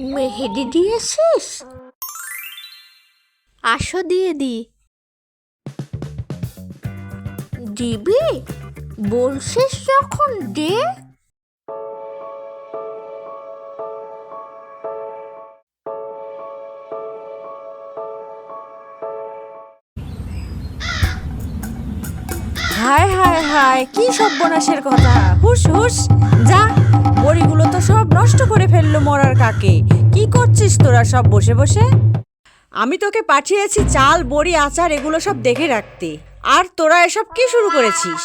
মেহেদি দিয়েছিস? আসো দিয়ে দি। দিবি? বলছিস যখন দে। হায় হায় হায়, কি সর্বনাশের কথা। হুস হুস যা। বড়িগুলো তো সব নষ্ট করে ফেলল মরার কাকে। কি করছিস তোরা সব বসে বসে? আমি তোকে পাঠিয়েছি চাল, বড়ি, আচার, এগুলো সব দেখে রাখতে। আর তোরা এসব কি শুরু করেছিস?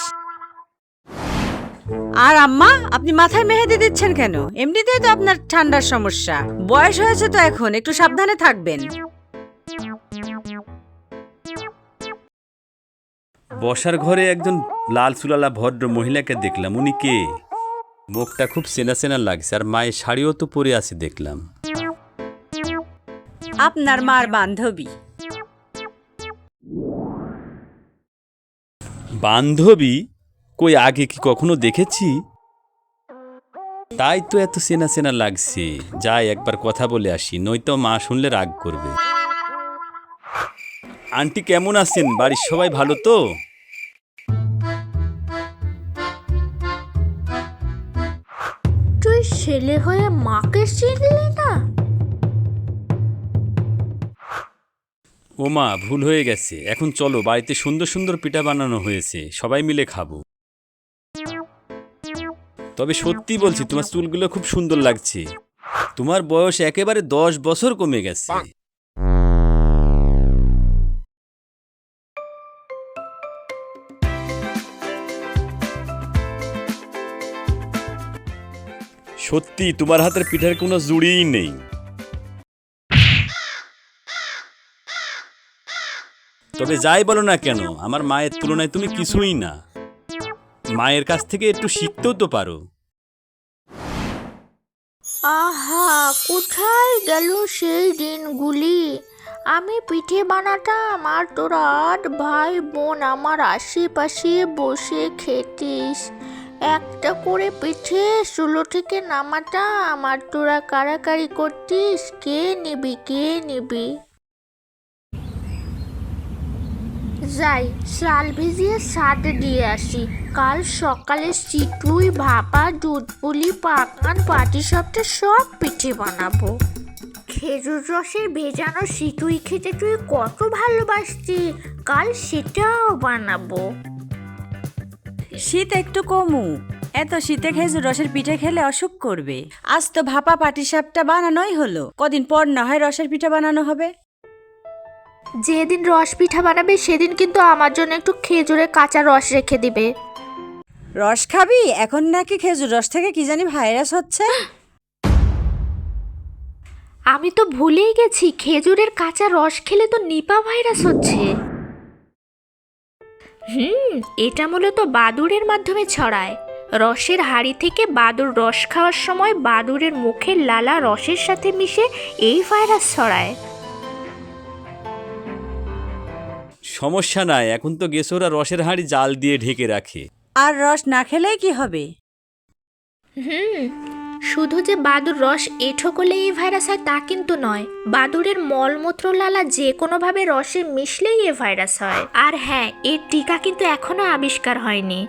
আর আম্মা, আপনি মাথায় মেহেদি দিচ্ছেন কেন? এমনিতেই তো আপনার ঠান্ডার সমস্যা। বয়স হয়েছে তো এখন, একটু সাবধানে থাকবেন। বসার ঘরে একজন লাল সুলালা ভদ্র মহিলাকে দেখলাম। উনি কে? মুখটা খুব চেনা চেনা লাগছে আর মায়ের শাড়িও তো পরে আছে দেখলাম। আপনার মার বান্ধবী। বান্ধবী? কই আগে কি কখনো দেখেছি? তাই তো এত চেনা চেনা লাগছে। যাই একবার কথা বলে আসি নয়তো মা শুনলে রাগ করবে। আন্টি কেমন আছেন? বাড়ির সবাই ভালো তো? ছেলে হয়ে মাকে চিনলি না? ও মা ভুল হয়ে গেছে। এখন চলো, বাড়িতে সুন্দর সুন্দর পিঠা বানানো হয়েছে। সবাই মিলে খাব। তবে সত্যি বলছি, তোমার চুলগুলো খুব সুন্দর লাগছে। তোমার বয়স একেবারে দশ বছর কমে গেছে। সত্যি, তোমার হাতের পিঠার কোনো জুড়িই নেই। তবে যাই বলো না কেন, আমার মায়ের তুলনায় তুমি কিছুই না। মায়ের কাছ থেকে একটু শিখতেও তো পারো। আহা, কোথায় গেল সেই দিনগুলি? আমি পিঠে বানাতাম আর তোরা আট ভাই বোন আমার আশেপাশে বসে খেতিস। একটা করে পিঠে চুলো থেকে নামাতাম আর তোরা কারাকারি করতিস, কে নিবি কে নিবি? যাই, চাল ভিজিয়ে সাদ দিয়ে আসি। কাল সকালে চিটুই ভাপা দুধ পুলি পাকান পাটি সবটা সব পিঠে বানাবো। খেজুর রসের ভেজানো সিটুই খেতে তুই কত ভালোবাসতি, কাল সেটাও বানাবো। শীত একটু কমু। এত শীতে খেজুর রসের পিঠে খেলে অসুখ করবে। আজ তো ভাপা পাটিসাপটা বানানোই হলো। কদিন পর না হয় রসের পিঠা বানানো হবে। যেদিন রস পিঠা বানাবে সেদিন কিন্তু আমার জন্য একটু খেজুরের কাঁচা রস রেখে দিবে। রস খাবি? এখন নাকি খেজুর রস থেকে কি জানি ভাইরাস হচ্ছে? আমি তো ভুলেই গেছি খেজুরের কাঁচা রস খেলে তো নিপা ভাইরাস হচ্ছে। হুম এটা মূলত বাদুড়ের মাধ্যমে ছড়ায়। রসের হাড়ি থেকে বাদুর রস খাওয়ার সময় বাদুড়ের মুখের লালা রসের সাথে মিশে এই ভাইরাস ছড়ায়। সমস্যা নাই এখন তো গেসোরা রসের হাঁড়ি জাল দিয়ে ঢেকে রাখে। আর রস না খেলে কি হবে? হুম শুধু যে বাদুর রস এঁঠো করলে এই ভাইরাস হয় তা কিন্তু নয়। বাদুরের মলমূত্র লালা যে কোনোভাবে রসে মিশলেই এ ভাইরাস হয়। আর হ্যাঁ এর টিকা কিন্তু এখনও আবিষ্কার হয়নি।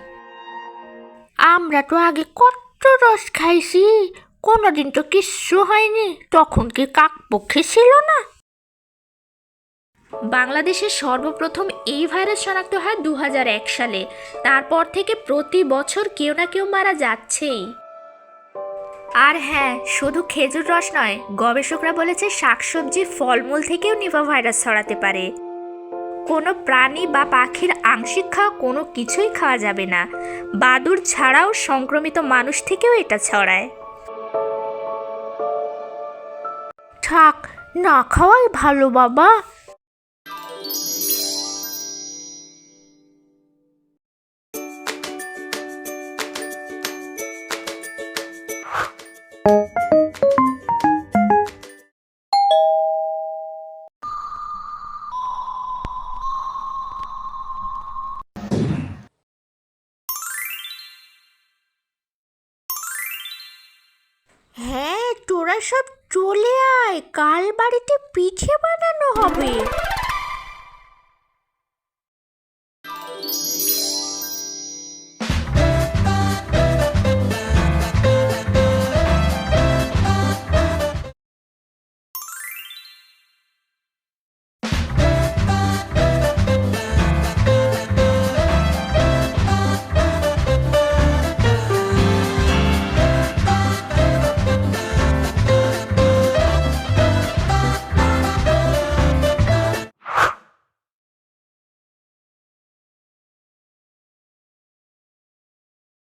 আমরা তো আগে কত রস খাইছি, কোনোদিন তো কিচ্ছু হয়নি। তখন কি কাকপক্ষে ছিল না? বাংলাদেশে সর্বপ্রথম এই ভাইরাস শনাক্ত হয় দু হাজার এক সালে। তারপর থেকে প্রতি বছর কেউ না কেউ মারা যাচ্ছেই। আর হ্যাঁ শুধু খেজুর রস নয়, গবেষকরা বলেছে শাকসবজি ফলমূল থেকেও নিপা ভাইরাস ছড়াতে পারে। কোনো প্রাণী বা পাখির আংশিক খাওয়া কোনো কিছুই খাওয়া যাবে না। বাদুর ছাড়াও সংক্রমিত মানুষ থেকেও এটা ছড়ায়। থাক, না খাওয়াই ভালো বাবা। হ্যাঁ তোরা সব চলে আয়। কাল বাড়িতে পিঠে বানানো হবে।